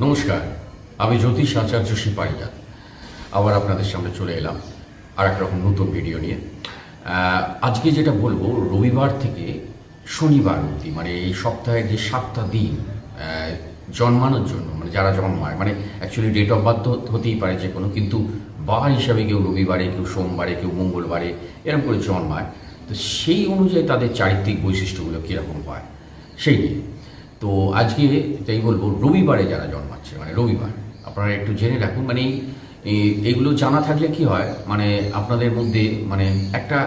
নমস্কার, আমি জ্যোতিষ আচার্য সিপাহীজাত আবার আপনাদের সামনে চলে এলাম আর এক রকম নতুন ভিডিও নিয়ে। আজকে যেটা বলব, রবিবার থেকে শনিবার অবধি মানে এই সপ্তাহের যে সাতটা দিন জন্মানোর জন্য মানে যারা জন্মায় মানে অ্যাকচুয়ালি ডেট অফ বার্থ হতেই পারে যে কোনো, কিন্তু বার হিসাবে কেউ রবিবারে, কেউ সোমবারে, কেউ মঙ্গলবারে এরকম করে জন্মায়। তো সেই অনুযায়ী তাদের চারিত্রিক বৈশিষ্ট্যগুলো কীরকম হয়, সেই নিয়ে। তো আজকে তাই বলব, রবিবারে যারা জন্মাচ্ছে মানে রবিবার, আপনারা একটু জেনে রাখুন মানে এই- এই- এইগুলো জানা থাকলে কি হয় মানে আপনাদের মধ্যে মানে একটা,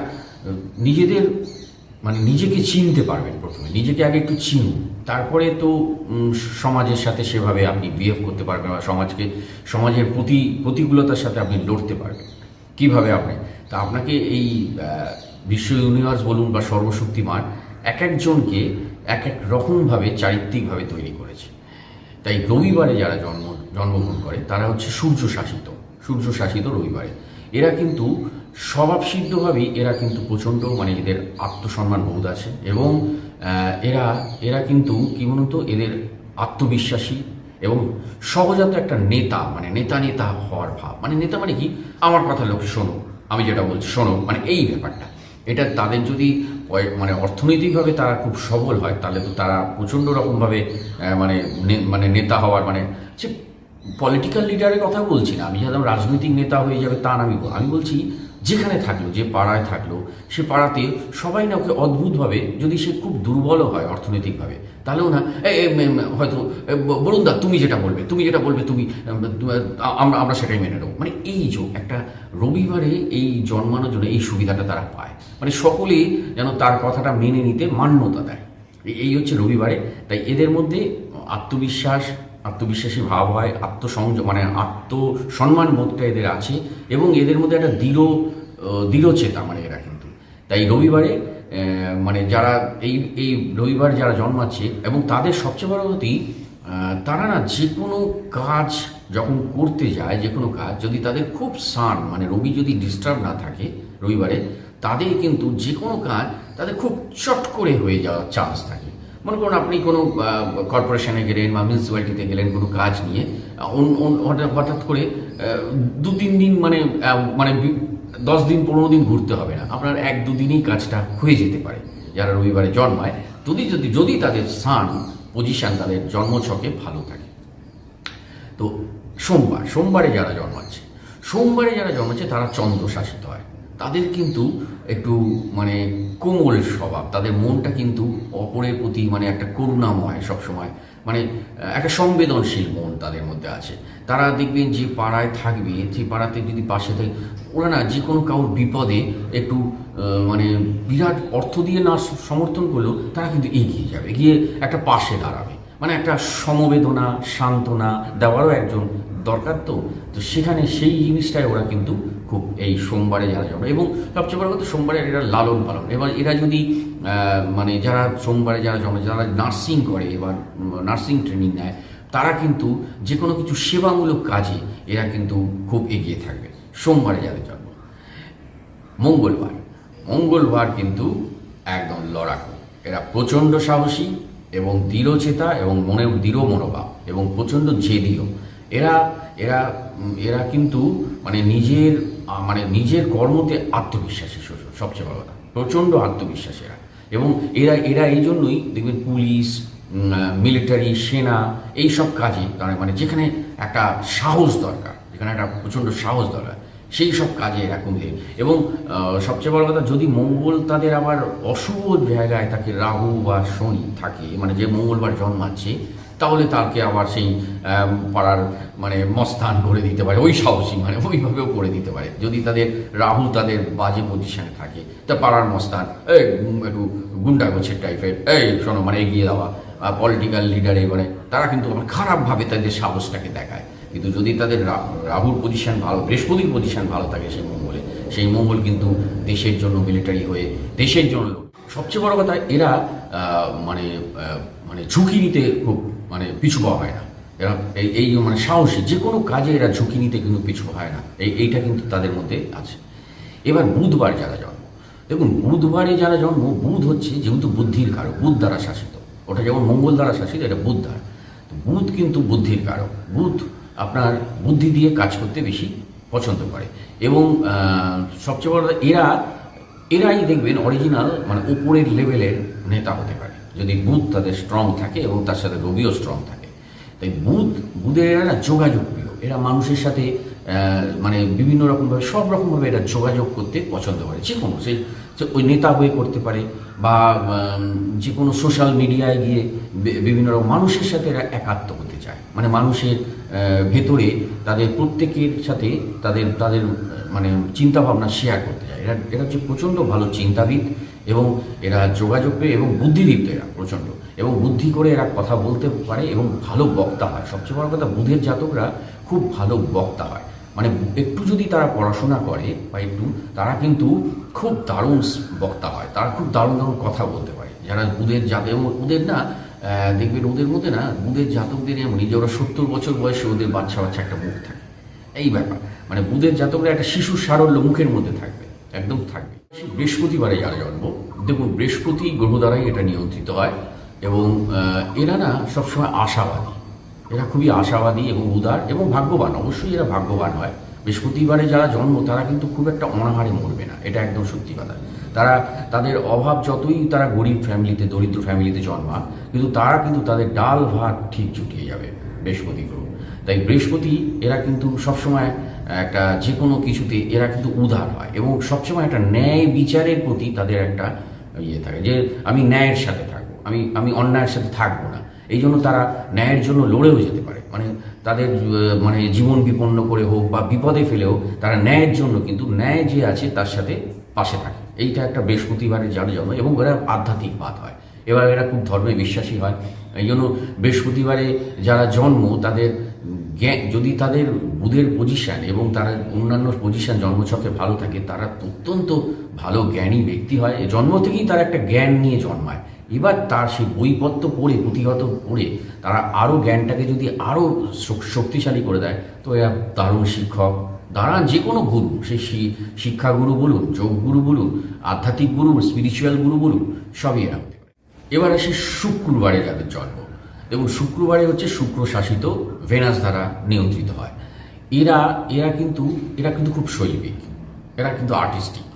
নিজেদের মানে নিজেকে চিনতে পারবেন প্রথমে, নিজেকে আগে একটু চিনুন, তারপরে তো সমাজের সাথে সেভাবে আপনি বিহেভ করতে পারবেন, বা সমাজকে, সমাজের প্রতি, প্রতিকূলতার সাথে আপনি লড়তে পারবেন, কীভাবে আপনি, তা আপনাকে এই বিশ্ব ইউনিভার্স বলুন বা সর্বশক্তিমান, এক একজনকে এক এক রকমভাবে চারিত্রিকভাবে তৈরি করেছে। তাই রবিবারে যারা জন্ম, জন্মগ্রহণ করে, তারা হচ্ছে সূর্য শাসিত সূর্য শাসিত রবিবারে। এরা কিন্তু স্বভাবসিদ্ধভাবেই এরা কিন্তু প্রচণ্ড মানে এদের আত্মসম্মান বোধ আছে এবং এরা এরা কিন্তু কি বলুন তো, এদের আত্মবিশ্বাসী এবং সহজাত একটা নেতা মানে নেতা নেতা হওয়ার ভাব। মানে নেতা মানে কি? আমার কথা লোক শোনো, আমি যেটা বলছি শোনো মানে এই ব্যাপারটা। এটা তাদের যদি মানে অর্থনৈতিকভাবে তারা খুব সবল হয়, তাহলে তো তারা প্রচণ্ড রকমভাবে মানে মানে নেতা হওয়ার মানে সে পলিটিক্যাল লিডারের কথা বলছি না, আমি যেরকম রাজনৈতিক নেতা হয়ে যাবে তা আমি আমি বলছি যেখানে থাকল যে পাড়ায় থাকল সে পাড়াতে সবাই না ওকে অদ্ভুতভাবে যদি সে খুব দুর্বলও হয় অর্থনৈতিকভাবে তাহলেও না "এই, এই, উম, হয়তো বলুন দা তুমি যেটা বলবে তুমি যেটা বলবে তুমি আমরা আমরা সেটাই মেনে নেব। মানে এই যে একটা রবিবারে এই জন্মানোর জন্য এই সুবিধাটা তারা পায়। মানে সকলেই যেন তার কথাটা মেনে নিতে মান্যতা দেয়। এই হচ্ছে রবিবারে। তাই এদের মধ্যে আত্মবিশ্বাস আত্মবিশ্বাসী ভাব হয় আত্মসংযোগ মানে আত্মসম্মান বোধটা এদের আছে এবং এদের মধ্যে একটা দৃঢ় আহ, দৃঢ়চেতা মানে এরা কিন্তু। তাই রবিবারে মানে যারা এই এই রবিবার যারা জন্মাচ্ছে এবং তাদের সবচেয়ে বড় গতি তারা না যে কোনো কাজ যখন করতে যায় যে কোনো কাজ যদি তাদের খুব সান মানে রবি যদি ডিস্টার্ব না থাকে রবিবারে তাদের কিন্তু যে কোনো কাজ তাদের খুব চট করে হয়ে যাওয়ার চান্স থাকে। মনে করুন আপনি কোনো কর্পোরেশনে গেলেন বা মিউনিসিপ্যালিটিতে গেলেন কোনো কাজ নিয়ে হঠাৎ করে দু তিন দিন মানে মানে দশ দিন, পনেরো দিন ঘুরতে হবে না। আপনার এক দুদিনেই কাজটা হয়ে যেতে পারে, যারা রবিবারে জন্মায়। যদি যদি যদি তাদের সান পজিশন তাদের জন্মছকে ভালো থাকে। তো সোমবার, সোমবারে যারা জন্মাচ্ছে, সোমবারে যারা জন্মাচ্ছে তারা চন্দ্র শাসিত হয়। তাদের কিন্তু একটু মানে কোমল স্বভাব। তাদের মনটা কিন্তু অপরের প্রতি মানে একটা করুণাময় সবসময়। মানে একটা সংবেদনশীল মন তাদের মধ্যে আছে। তারা দেখবেন যে পাড়ায় থাকবে সেই পাড়াতে যদি পাশে থাকে, ওরা না যে কোনো কারোর বিপদে একটু মানে বিরাট অর্থ দিয়ে না সমর্থন করলেও তারা কিন্তু এগিয়ে যাবে গিয়ে একটা পাশে দাঁড়াবে। মানে একটা সমবেদনা, সান্ত্বনা দেওয়ারও একজন দরকার তো। তো সেখানে সেই জিনিসটাই ওরা কিন্তু খুব এই সোমবারে যারা যাবে। এবং সবচেয়ে বড় কথা সোমবারে এরা লালন পালন। এবার এরা যদি মানে যারা সোমবারে যারা জন্মে যারা নার্সিং করে এবার নার্সিং ট্রেনিং নেয়, তারা কিন্তু যে কোনো কিছু সেবামূলক কাজে এরা কিন্তু খুব এগিয়ে থাকবে। সোমবারে যাদের জন্ম। মঙ্গলবার। মঙ্গলবার কিন্তু একদম লড়াকু। এরা প্রচণ্ড সাহসী এবং দৃঢ়চেতা এবং মনে দৃঢ় মনোভাব এবং প্রচণ্ড জেদিও। এরা এরা এরা কিন্তু মানে নিজের মানে নিজের কর্মতে আত্মবিশ্বাসী সবচেয়ে বড় কথা। প্রচণ্ড আত্মবিশ্বাসী এরা এবং এরা এরা এই জন্যই দেখবেন পুলিশ মিলিটারি, সেনা, এই সব কাজে তারা মানে যেখানে একটা সাহস দরকার, যেখানে একটা প্রচণ্ড সাহস দরকার, সেই সব কাজে এরা কমবে এবং সবচেয়ে বড় কথা, যদি মঙ্গল তাদের আবার অশুভ জায়গায় থাকে রাহু বা শনি থাকে মানে যে মঙ্গলবার জন্মাচ্ছে তাহলে তাকে আবার সেই পাড়ার মানে মস্তান করে দিতে পারে, ওই সাহসী মানে ওইভাবেও করে দিতে পারে। যদি তাদের রাহু তাদের বাজে পজিশনে থাকে, তা পাড়ার মস্তান, এই একটু গুন্ডা গোছের টাইপের এই, শোনো মানে এগিয়ে দেওয়া পলিটিক্যাল লিডার মানে তারা কিন্তু আবার খারাপভাবে তাদের সাহসটাকে দেখায়। কিন্তু যদি তাদের রাহুর পজিশন ভালো, বৃহস্পতির পজিশন ভালো থাকে সেই মঙ্গলে, সেই মঙ্গল কিন্তু দেশের জন্য মিলিটারি হয়ে, দেশের জন্য সবচেয়ে বড় কথা, এরা মানে মানে ঝুঁকি নিতে খুব মানে পিছু পাওয়া হয় না। এরা এই এই মানে সাহসী, যে কোনো কাজে এরা ঝুঁকি নিতে কিন্তু পিছু হয় না। এই, এইটা কিন্তু তাদের মধ্যে আছে। এবার বুধবার যারা জন্ম, দেখুন বুধবারে যারা জন্ম, বুধ হচ্ছে যেহেতু বুদ্ধির কারক, বুধ দ্বারা শাসিত। ওটা যেমন মঙ্গল দ্বারা শাসিত, এটা বুধ দ্বারা। বুধ কিন্তু বুদ্ধির কারক। বুধ আপনার বুদ্ধি দিয়ে কাজ করতে বেশি পছন্দ করে। এবং সবচেয়ে বড় এরা, এরাই দেখবেন অরিজিনাল মানে উপরের লেভেলের নেতা হতে পারে। যদি বুধ তাদের স্ট্রং থাকে এবং তার সাথে রবিও স্ট্রং থাকে। তাই বুধ, বুধের এরা যোগাযোগ প্রিয়। এরা মানুষের সাথে মানে বিভিন্ন রকমভাবে, সব রকমভাবে এরা যোগাযোগ করতে পছন্দ করে। যে কোনো, সে সে ওই নেতা হয়ে করতে পারে বা যে কোনো সোশ্যাল মিডিয়ায় গিয়ে বিভিন্ন রকম মানুষের সাথে এরা একাত্ম হতে চায়। মানে মানুষের ভেতরে তাদের প্রত্যেকের সাথে তাদের তাদের মানে চিন্তাভাবনা শেয়ার করতে চায়। এরা এরা হচ্ছে প্রচণ্ড ভালো চিন্তাবিদ। এবং এরা যোগাযোগ এবং বুদ্ধিদীপ্ত এরা প্রচণ্ড। এবং বুদ্ধি করে এরা কথা বলতে পারে এবং ভালো বক্তা হয়। সবচেয়ে বড় কথা, বুধের জাতকরা খুব ভালো বক্তা হয়। মানে একটু যদি তারা পড়াশোনা করে বা একটু, তারা কিন্তু খুব দারুণ বক্তা হয়। তারা খুব দারুণ দারুণ কথা বলতে পারে। যারা বুধের জাত, এবং ওদের না দেখবেন ওদের মধ্যে না, বুধের জাতকদের এমনই যে ওরা সত্তর বছর বয়সে ওদের বাচ্চা বাচ্চা একটা মুখ থাকে। এই ব্যাপার। মানে বুধের জাতকরা একটা শিশুর সারল্য মুখের মধ্যে থাকবে, একদম থাকবে। বৃহস্পতিবারে যারা জন্ম। দেখুন, বৃহস্পতি গ্রহ দ্বারাই এটা নিয়ন্ত্রিত হয় এবং এরা না সবসময় আশাবাদী। এরা খুবই আশাবাদী এবং উদার এবং ভাগ্যবান। অবশ্যই এরা ভাগ্যবান হয়। বৃহস্পতিবারে যারা জন্ম, তারা কিন্তু খুব একটা অনাহারে মরবে না। এটা একদম সত্যি কথা। তারা, তাদের অভাব যতই তারা গরিব ফ্যামিলিতে, দরিদ্র ফ্যামিলিতে জন্মা কিন্তু তারা কিন্তু তাদের ডাল ভাত ঠিক জুটিয়ে যাবে বৃহস্পতি গ্রহ। তাই বৃহস্পতি, এরা কিন্তু সবসময় একটা যে কোনো কিছুতে এরা কিন্তু উদার হয় এবং সবসময় একটা ন্যায় বিচারের প্রতি তাদের একটা ইয়ে থাকে যে আমি ন্যায়ের সাথে থাকব, আমি আমি অন্যায়ের সাথে থাকব না। এই জন্য তারা ন্যায়ের জন্য লড়েও যেতে পারে। মানে তাদের মানে জীবন বিপন্ন করে হোক বা বিপদে ফেলেও তারা ন্যায়ের জন্য কিন্তু ন্যায় যে আছে তার সাথে পাশে থাকে। এইটা একটা বৃহস্পতিবারের যার জন্য এবং এরা আধ্যাত্মিকবাদ হয়। এবার এরা খুব ধর্মে বিশ্বাসী হয়। এই জন্য বৃহস্পতিবারে যারা জন্ম তাদের জ্ঞান, যদি তাদের বুধের পজিশন এবং তারা অন্যান্য পজিশন জন্মছকে ভালো থাকে, তারা অত্যন্ত ভালো জ্ঞানী ব্যক্তি হয়। জন্ম থেকেই তারা একটা জ্ঞান নিয়ে জন্মায়। এবার তার সেই বইপত্র পড়ে, পুঁথিগত পড়ে, তারা আরও জ্ঞানটাকে যদি আরও শক্তিশালী করে দেয়, তো এরা দারুণ শিক্ষক। দাঁড়ান যে কোনো গুরু, সে শিক্ষাগুরু বলুন যোগ গুরু বলুন, আধ্যাত্মিক গুরু স্পিরিচুয়াল গুরু বলুন, সবই এরা। এবার আসি শুক্রবারে যাদের জন্ম। এবং শুক্রবারে হচ্ছে শুক্র শাসিত ভেনাস দ্বারা নিয়ন্ত্রিত হয়। এরা এরা কিন্তু এরা কিন্তু খুব শৈল্পিক। এরা কিন্তু আর্টিস্টিক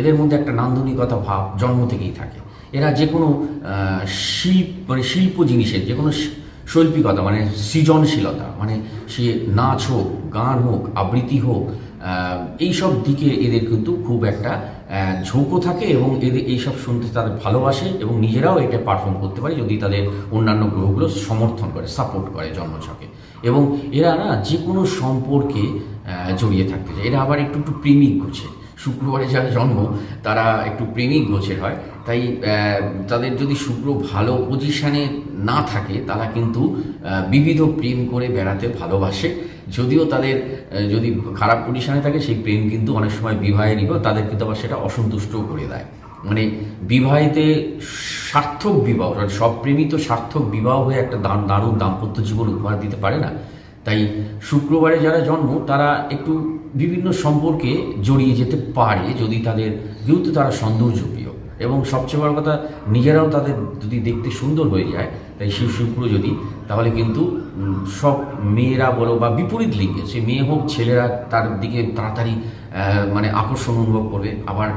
এদের মধ্যে একটা নান্দনিকতা ভাব জন্ম থেকেই থাকে। এরা যে কোনো শিল্প মানে শিল্প জিনিসের যে কোনো শৈল্পিকতা মানে সৃজনশীলতা মানে সে নাচ হোক, গান হোক, আবৃত্তি হোক এইসব দিকে এদের কিন্তু খুব একটা ঝোঁকও থাকে এবং এদের এইসব শুনতে তাদের ভালোবাসে এবং নিজেরাও এটা পারফর্ম করতে পারে যদি তাদের অন্যান্য গ্রহগুলো সমর্থন করে সাপোর্ট করে জন্মছকে। এবং এরা না যে কোনো সম্পর্কে জড়িয়ে থাকতে চায়। এরা আবার একটু একটু প্রেমিক গোছে। শুক্রবারে যারা জন্ম, তারা একটু প্রেমিক গোছের হয়। তাই তাদের যদি শুক্র ভালো পজিশানে না থাকে, তারা কিন্তু বিবিধ প্রেম করে বেড়াতে ভালোবাসে। যদিও তাদের যদি খারাপ পজিশানে থাকে, সেই প্রেম কিন্তু অনেক সময় বিবাহে নিব তাদের কিন্তু আবার সেটা অসন্তুষ্টও করে দেয়। মানে বিবাহেতে সার্থক বিবাহ অর্থাৎ সব প্রেমী তো সার্থক বিবাহ হয়ে একটা দারুণ দাম্পত্য জীবন উপহার দিতে পারে না। তাই শুক্রবারে যারা জন্ম, তারা একটু বিভিন্ন সম্পর্কে জড়িয়ে যেতে পারে, যদি তাদের, যেহেতু তারা সৌন্দর্যপ্রিয় এবং সবচেয়ে বড় কথা, নিজেরাও তাদের যদি দেখতে সুন্দর হয়ে যায়, তাই সেই শুক্র যদি, তাহলে কিন্তু সব মেয়েরা বলো বা বিপরীত লিঙ্গে, সে মেয়ে হোক, ছেলেরা তার দিকে তাড়াতাড়ি মানে আকর্ষণ অনুভব করবে। আবার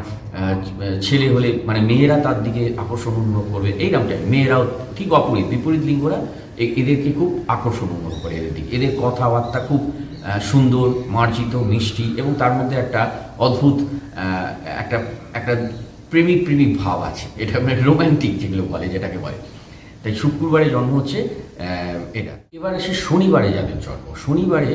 ছেলে হলে মানে মেয়েরা তার দিকে আকর্ষণ অনুভব করবে। এইরকমটাই মেয়েরাও ঠিক অপরীত বিপরীত লিঙ্গরা এদেরকে খুব আকর্ষণ অনুভব করে এদের দিকে। এদের কথাবার্তা খুব সুন্দর, মার্জিত, মিষ্টি এবং তার মধ্যে একটা অদ্ভুত একটা একটা প্রেমিক প্রেমিক ভাব আছে। এটা মানে রোম্যান্টিক যেগুলো বলে, যেটাকে বলে। তাই শুক্রবারে জন্ম হচ্ছে এটা। এবারে সে শনিবারে যাদের জন্ম, শনিবারে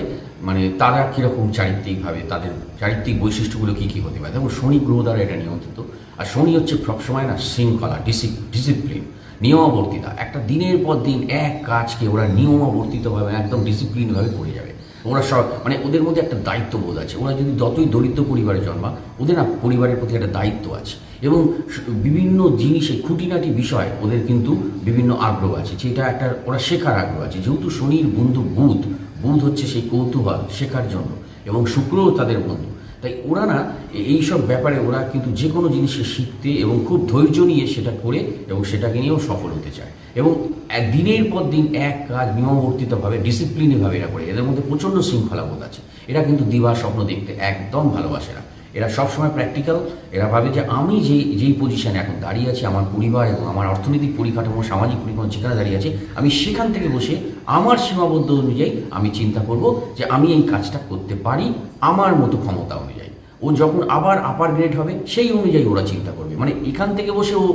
মানে তারা কীরকম চারিত্রিকভাবে, তাদের চারিত্রিক বৈশিষ্ট্যগুলো কী কী হতে পারে? দেখুন শনি গ্রহ দ্বারা এটা নিয়ন্ত্রিত। আর শনি হচ্ছে সবসময় না শৃঙ্খলা, ডিসি ডিসিপ্লিন নিয়মাবর্তিতা। একটা দিনের পর দিন এক কাজকে ওরা নিয়মাবর্তিতভাবে, একদম ডিসিপ্লিনভাবে করে যাবে। ওরা সব মানে ওদের মধ্যে একটা দায়িত্ববোধ আছে। ওরা যদি যতই দরিদ্র পরিবারে জন্মা ওদের না পরিবারের প্রতি একটা দায়িত্ব আছে। এবং বিভিন্ন জিনিসে খুঁটিনাটি বিষয় ওদের কিন্তু বিভিন্ন আগ্রহ আছে। যেটা একটা, ওরা শেখার আগ্রহ আছে। যেহেতু শনির বন্ধু বুধ বুধ হচ্ছে সেই কৌতূহল, শেখার জন্য। এবং শুক্রও তাদের বন্ধু। তাই ওরা না এই সব ব্যাপারে ওরা কিন্তু যে কোনো জিনিসকে শিখতে এবং খুব ধৈর্য নিয়ে সেটা করে এবং সেটাকে নিয়েও সফল হতে চায়। এবং দিনের পর দিন এক কাজ নিয়মবর্তিতভাবে ডিসিপ্লিনভাবে এরা করে। এদের মধ্যে প্রচণ্ড শৃঙ্খলাবোধ আছে। এরা কিন্তু দিবা স্বপ্ন দেখতে একদম ভালোবাসে না। এরা সবসময় প্র্যাকটিক্যাল এরা ভাবে যে আমি যে যেই পজিশানে এখন দাঁড়িয়ে আছি, আমার পরিবার এবং আমার অর্থনৈতিক পরিকাঠামো, সামাজিক পরিকাঠামো যেখানে দাঁড়িয়ে আছে, আমি সেখান থেকে বসে আমার সীমাবদ্ধ অনুযায়ী আমি চিন্তা করব যে আমি এই কাজটা করতে পারি, আমার মতো ক্ষমতা অনুযায়ী। ও যখন আবার আপার গ্রেড হবে, সেই অনুযায়ী ওরা চিন্তা করবে। মানে এখান থেকে বসে ও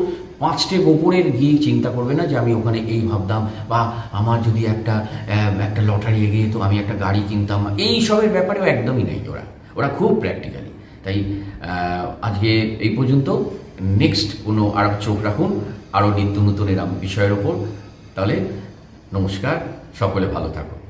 পাঁচ স্টেপ ওপরের গিয়ে চিন্তা করবে না যে আমি ওখানে এই ভাবতাম, বা আমার যদি একটা একটা লটারি এগিয়ে তো আমি একটা গাড়ি কিনতাম। এই সবের ব্যাপারেও একদমই নেই ওরা। ওরা খুব প্র্যাকটিক্যালি তাই আজকে এই পর্যন্ত। নেক্সট কোনো আর চোখ রাখুন। আরও নিত্য নতুন এরম বিষয়ের ওপর। তাহলে নমস্কার। সকলে ভালো থাকুন।